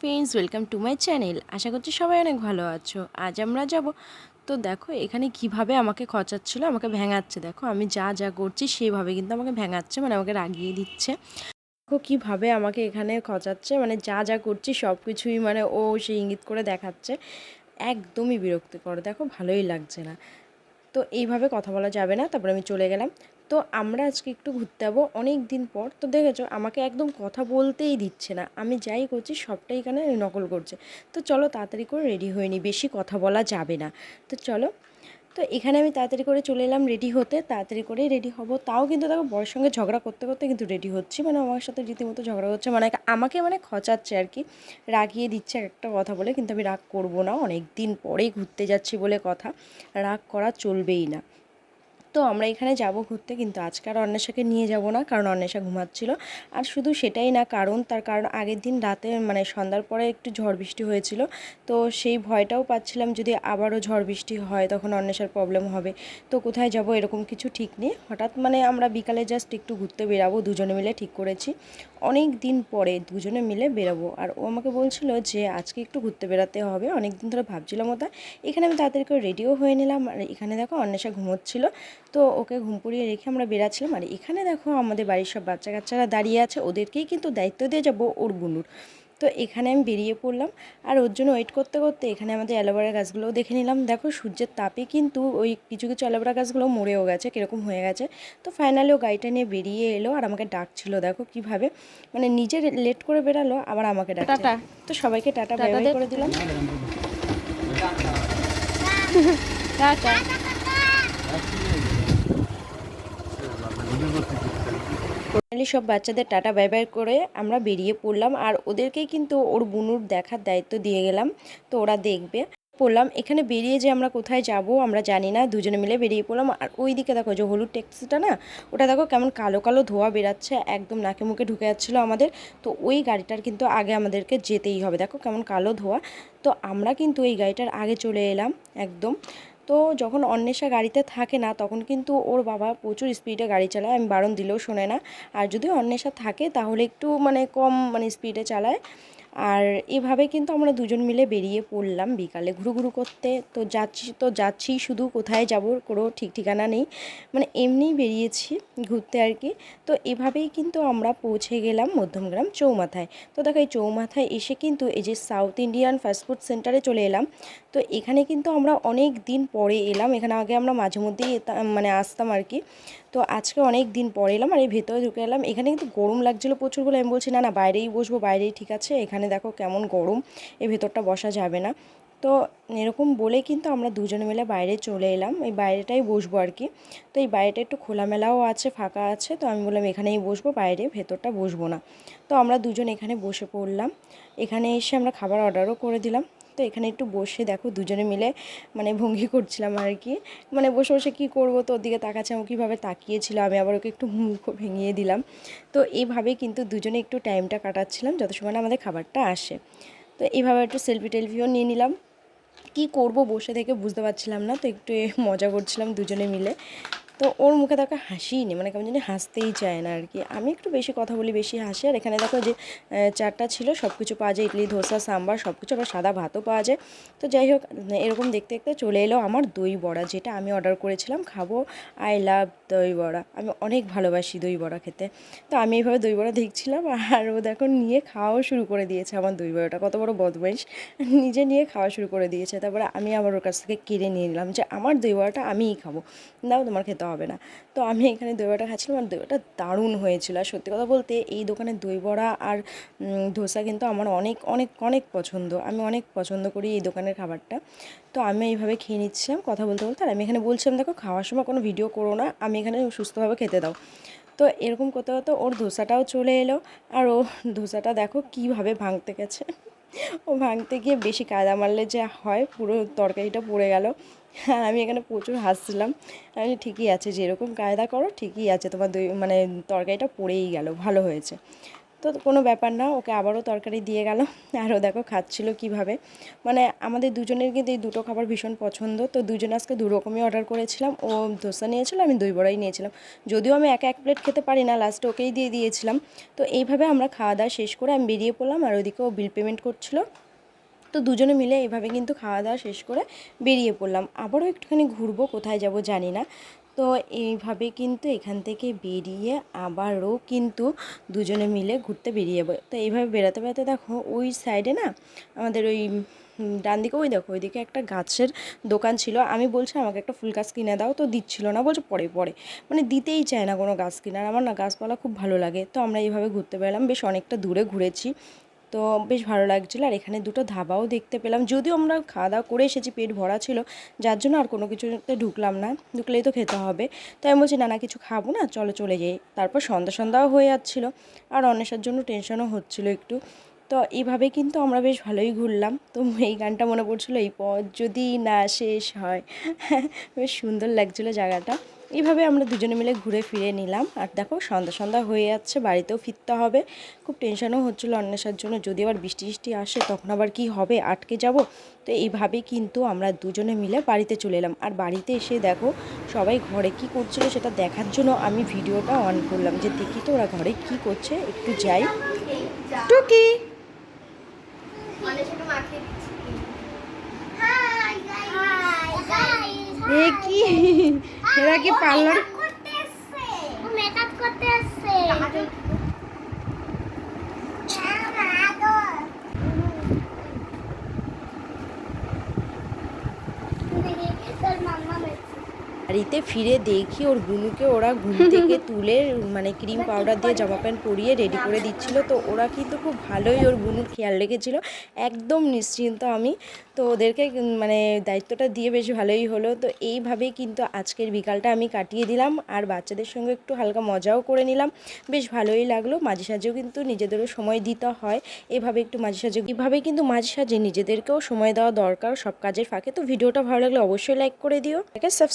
Friends welcome to my channel আশা করছি সবাই অনেক ভালো আছো। আজ আমরা যাব তো দেখো, এখানে কীভাবে আমাকে খচাচ্ছিল, আমাকে ভেঙাচ্ছে। দেখো, আমি যা যা করছি, সেভাবে কিন্তু আমাকে ভেঙাচ্ছে মানে আমাকে রাগিয়ে দিচ্ছে। দেখো কীভাবে আমাকে এখানে খচাচ্ছে মানে যা যা করছি সব কিছুই মানে ও সে ইঙ্গিত করে দেখাচ্ছে। একদমই বিরক্তিকর। দেখো, ভালোই লাগছে না। তো এইভাবে কথা বলা যাবে না। তারপরে আমি চলে গেলাম। তো আমরা আজকে একটু ঘুরতে যাব অনেক দিন পর। তো দেখেছ, আমাকে একদম কথা বলতেই দিচ্ছে না। আমি যাই করছি, সবটাই এখানে নকল করছে। তো চলো তাড়াতাড়ি করে রেডি হয়ে নি, বেশি কথা বলা যাবে না। তো চলো, তো এখানে আমি তাড়াতাড়ি করে চলে এলাম রেডি হতে। তাড়াতাড়ি করেই রেডি হব। তাও কিন্তু দেখো, বরের সঙ্গে ঝগড়া করতে করতে কিন্তু রেডি হচ্ছি। মানে আমার সাথে রীতিমতো ঝগড়া হচ্ছে। মানে আমাকে মানে খচাচ্ছে আর কি। রাগিয়ে দিচ্ছে একটা কথা বলে। কিন্তু আমি রাগ করব না। অনেক দিন পরেই ঘুরতে যাচ্ছি বলে কথা। রাগ করা চলবেই না। তো আমরা এখানে যাব ঘুরতে, কিন্তু আজকে আর অন্বেষাকে নিয়ে যাব না, কারণ অন্বেষা ঘুমাচ্ছিল। আর শুধু সেটাই না, কারণ তার কারণ আগের দিন রাতে মানে সন্ধ্যার পরে একটু ঝড় বৃষ্টি হয়েছিল। তো সেই ভয়টাও পাচ্ছিলাম, যদি আবারও ঝড় বৃষ্টি হয়, তখন অন্বেষার প্রবলেম হবে। তো কোথায় যাব, এরকম কিছু ঠিক নেই। হঠাৎ মানে আমরা বিকালে জাস্ট একটু ঘুরতে বেরাবো, দুজনে মিলে ঠিক করেছি। অনেক দিন পরে দুজনে মিলে বেরোবো। আর ও আমাকে বলছিল যে, আজকে একটু ঘুরতে বেড়াতে হবে। অনেক দিন ধরে ভাবছিলাম ওটা। এখানে আমি তাড়াতাড়ি করে রেডিও হয়ে নিলাম। আর এখানে দেখো অন্বেষা ঘুমোচ্ছিল। তো ওকে ঘুম পড়িয়ে রেখে আমরা বেরাচ্ছিলাম আর এখানে দেখো আমাদের বাড়ির সব বাচ্চা কাচ্চারা দাঁড়িয়ে আছে। ওদেরকেই কিন্তু দায়িত্ব দিয়ে যাব ওর বুনুর তো এখানে আমি বেরিয়ে পড়লাম। আর ওর জন্য ওয়েট করতে করতে এখানে আমাদের অ্যালোভেরা গাছগুলোও দেখে নিলাম। দেখো সূর্যের তাপে কিন্তু ওই কিছু কিছু অ্যালোভেরা গাছগুলো মরেও গেছে কীরকম হয়ে গেছে। তো ফাইনালি ও গাড়িটা নিয়ে বেরিয়ে এলো আর আমাকে ডাকছিল দেখো কীভাবে। মানে নিজে লেট করে বেরালো আবার আমাকে ডাকছে। টাটা। তো সবাইকে টাটা বাই বাই করে দিলাম। টাটা। ফাইনালি সব বাচ্চাদের টাটা বাই বাই করে আমরা বেরিয়ে পড়লাম। আর ওদেরকেই কিন্তু ওর বুনুর দেখার দায়িত্ব দিয়ে গেলাম। তো ওরা দেখবে। পড়লাম। এখানে বেরিয়ে যে আমরা কোথায় যাব, আমরা জানি না। দুজনে মিলে বেরিয়ে পড়লাম। আর ওই দিকে দেখো যে হলুদ ট্যাক্সিটা না, ওটা দেখো কেমন কালো কালো ধোয়া বেরাচ্ছে। একদম নাকে মুখে ঢুকে যাচ্ছিল আমাদের। তো ওই গাড়িটার কিন্তু আগে আমাদেরকে যেতেই হবে। দেখো কেমন কালো ধোয়া। তো আমরা কিন্তু এই গাড়িটার আগে চলে এলাম। একদম। তো যখন অন্বেষা গাড়িতে থাকে না, তখন কিন্তু ওর বাবা প্রচুর স্পিডে গাড়ি চালায়। আমি বারণ দিলেও শোনে না। আর যদি অন্বেষা থাকে, তাহলে একটু মানে কম মানে স্পিডে চালায়। আর এভাবে কিন্তু আমরা দুজন মিলে বেরিয়ে পড়লাম বিকালে ঘুরু ঘুরু করতে। তো যাচ্ছি তো যাচ্ছি শুধু কোথায় যাব কোনো ঠিক ঠিকানা নেই। মানে এমনিই বেরিয়েছি ঘুরতে আর কি। তো এভাবেই কিন্তু আমরা পৌঁছে গেলাম মধ্যমগ্রাম চৌমাথায়। তো দেখো এই চৌমাথায় এসে কিন্তু এই যে সাউথ ইন্ডিয়ান ফাস্টফুড সেন্টারে চলে এলাম। তো এখানে কিন্তু আমরা অনেক দিন পরে এলাম। এখানে আগে আমরা মাঝে মধ্যেই মানে আসতাম আর কি। তো আজকে অনেক দিন পরে এলাম আর এই ভেতরে ঢুকে এলাম। এখানে কিন্তু গরম লাগছিল প্রচুর বলে আমি বলছি, না না, বাইরেই বসবো, বাইরেই ঠিক আছে। এখানে দেখো কেমন গরম, এই ভেতরটা বসা যাবে না। তো এরকম বলে কিন্তু আমরা দুজনে মিলে বাইরে চলে এলাম। এই বাইরেটাই বসবো আর কি। তো এই বাইরেটা একটু খোলামেলাও আছে, ফাঁকা আছে। তো আমি বললাম, এখানেই বসবো, বাইরে ভেতরটা বসবো না। তো আমরা দুজন এখানে বসে পড়লাম। এখানে এসে আমরা খাবার অর্ডারও করে দিলাম। তো এখানে একটু বসে দেখো দুজনে মিলে মানে ভঙ্গি করছিলাম আর কি। মানে বসে বসে কী করব? তো ওদিকে তাকাচ্ছে আমি কীভাবে তাকিয়েছিল? আমি আবার ওকে একটু মুখ ভেঙিয়ে দিলাম। তো এইভাবে কিন্তু দুজনে একটু টাইমটা কাটাচ্ছিলাম যত সময় আমাদের খাবারটা আসে। তো এইভাবে একটু সেলফি টেলফিও নিয়ে নিলাম। কি করব বসে থেকে বুঝতে পারছিলাম না, তো একটু মজা করছিলাম দুজনে মিলে। তো ওর মুখে দেখো হাসিই নেই মানে কেমন জানি হাসতেই চায় না আর কি আমি একটু বেশি কথা বলি, বেশি হাসি। আর এখানে দেখো যে চারটা ছিল সব কিছু পাওয়া যায়, ইডলি, ধোসা, সাম্বার সব কিছু আবার সাদা ভাতও পাওয়া যায়। তো যাই হোক এরকম দেখতে দেখতে চলে এলো আমার দই বড়া, যেটা আমি অর্ডার করেছিলাম। খাব আই লাভ দই বড়া। আমি অনেক ভালোবাসি দই বড়া খেতে। তো আমি এইভাবে দই বড়া দেখছিলাম, আর ও দেখো নিয়ে খাওয়াও শুরু করে দিয়েছে আমার দই বড়াটা। কত বড় বদমাইশ। নিজে নিয়ে খাওয়া শুরু করে দিয়েছে। তারপরে আমি আবার ওর কাছ থেকে কিনে নিয়ে নিলাম যে, আমার দই বড়াটা আমিই খাব। দাও তোমার খেতে হবে না। তো আমি এখানে দই বড়াটা খাচ্ছিলাম আর দই বড়াটা দারুণ হয়েছিল। আর সত্যি কথা বলতে এই দোকানে দই বড়া আর ধোসা কিন্তু আমার অনেক অনেক অনেক পছন্দ। আমি অনেক পছন্দ করি এই দোকানের খাবারটা। তো আমি এইভাবে খেয়ে নিচ্ছিলাম কথা বলতে বলতে। আর আমি এখানে বলছিলাম, দেখো, খাওয়ার সময় কোনো ভিডিও করো না। আমি এখানে সুস্থভাবে খেতে দাও। তো এরকম করতে করতে ওর ধোসাটাও চলে এলো। আর ও ধোসাটা দেখো কীভাবে ভাঙতে গেছে। ও ভাঙতে গিয়ে বেশি কাদা মারলে যে হয়, পুরো তরকারিটা পড়ে গেল। হ্যাঁ আমি এখানে প্রচুর হাসছিলাম। আমি ঠিকই আছে, যেরকম কায়দা করো, ঠিকই আছে, তোমার দই মানে তরকারিটা পড়েই গেল, ভালো হয়েছে। তো কোনো ব্যাপার না, ওকে আবারও তরকারি দিয়ে গেল। আর ও দেখো খাচ্ছিল কীভাবে। মানে আমাদের দুজনের কিন্তু এই দুটো খাবার ভীষণ পছন্দ। তো দুজনে আজকে দু রকমই অর্ডার করেছিলাম। ও ধোসা নিয়েছিল, আমি দই বড়াই নিয়েছিলাম। যদিও আমি একা এক প্লেট খেতে পারি না লাস্টে ওকেই দিয়ে দিয়েছিলাম। তো এইভাবে আমরা খাওয়া দাওয়া শেষ করে আমি বেরিয়ে পড়লাম আর ওদিকে ও বিল পেমেন্ট করছিল। তো দুজনে মিলে এইভাবে কিন্তু খাওয়া দাওয়া শেষ করে বেরিয়ে পড়লাম। আবারও একটুখানি ঘুরবো, কোথায় যাব জানি না। তো এইভাবে কিন্তু এখান থেকে বেরিয়ে আবারও কিন্তু দুজনে মিলে ঘুরতে বেরিয়ে যাব। তো এইভাবে বেড়াতে বেড়াতে দেখো ওই সাইডে না আমাদের ওই ডান দিকে, ওই দেখো ওইদিকে একটা গাছের দোকান ছিল। আমি বলছি, আমাকে একটা ফুল গাছ কিনে দাও। তো দিচ্ছিল না, বলছে পরে পরে। মানে দিতেই চায় না কোনো গাছ কিনার। আমার না গাছপালা খুব ভালো লাগে। তো আমরা এইভাবে ঘুরতে বেরলাম। বেশ অনেকটা দূরে ঘুরেছি। তো বেশ ভালো লাগছিল। আর এখানে দুটো ধাবাও দেখতে পেলাম। যদিও আমরা খাওয়া দাওয়া করে এসেছি, পেট ভরা ছিল, যার জন্য আর কোনো কিছুতে ঢুকলাম না। ঢুকলেই তো খেতে হবে। তো আমি বলছি, না না, কিছু খাব না, চলো চলে যাই। তারপর সন্ধ্যা সন্ধ্যাও হয়ে যাচ্ছিল। আর অন্বেষার জন্য টেনশনও হচ্ছিল একটু। তো এইভাবে কিন্তু আমরা বেশ ভালোই ঘুরলাম। তো এই গানটা মনে পড়ছিলো, এই পথ যদি না শেষ হয়। বেশ সুন্দর লাগছিল জায়গাটা। এইভাবে আমরা দুজনে মিলে ঘুরে ফিরে নিলাম। আর দেখো সন্ধ্যা সন্ধ্যা হয়ে যাচ্ছে বাড়িতেও ফিরতে হবে। খুব টেনশনও হচ্ছিল অন্বেষার জন্য। যদি আবার বৃষ্টি বৃষ্টি আসে তখন আবার কি হবে আটকে যাব? তো এইভাবে কিন্তু আমরা দুজনে মিলে বাড়িতে চলে এলাম। আর বাড়িতে এসে দেখো সবাই ঘরে কি করছিল সেটা দেখার জন্য আমি ভিডিওটা অন করলাম যে দেখি তো ওরা ঘরে কি করছে একটু যাই। টুকি! কি এরা কি পার্লার মেকআপ করতে আসছে তোর মাম্মা বাড়িতে ফিরে দেখি ওর বুনুকে ওরা ঘুম থেকে তুলে মানে ক্রিম পাউডার দিয়ে জামা প্যান্ট পরিয়ে রেডি করে দিচ্ছিল। তো ওরা কিন্তু খুব ভালোই ওর বুনুর খেয়াল রেখেছিল। একদম নিশ্চিন্ত আমি। তো ওদেরকে মানে দায়িত্বটা দিয়ে বেশ ভালোই হলো। তো এইভাবেই কিন্তু আজকের বিকালটা আমি কাটিয়ে দিলাম। আর বাচ্চাদের সঙ্গে একটু হালকা মজাও করে নিলাম। বেশ ভালোই লাগল। মাঝে সাঝেও কিন্তু নিজেদেরও সময় দিতে হয়। এভাবে একটু মাঝে সাঝে এভাবে কিন্তু মাঝে সাঝে নিজেদেরকেও সময় দেওয়া দরকার সব কাজের ফাঁকে। তো ভিডিওটা ভালো লাগলে অবশ্যই লাইক করে দিও। সাবস্ক্রাইব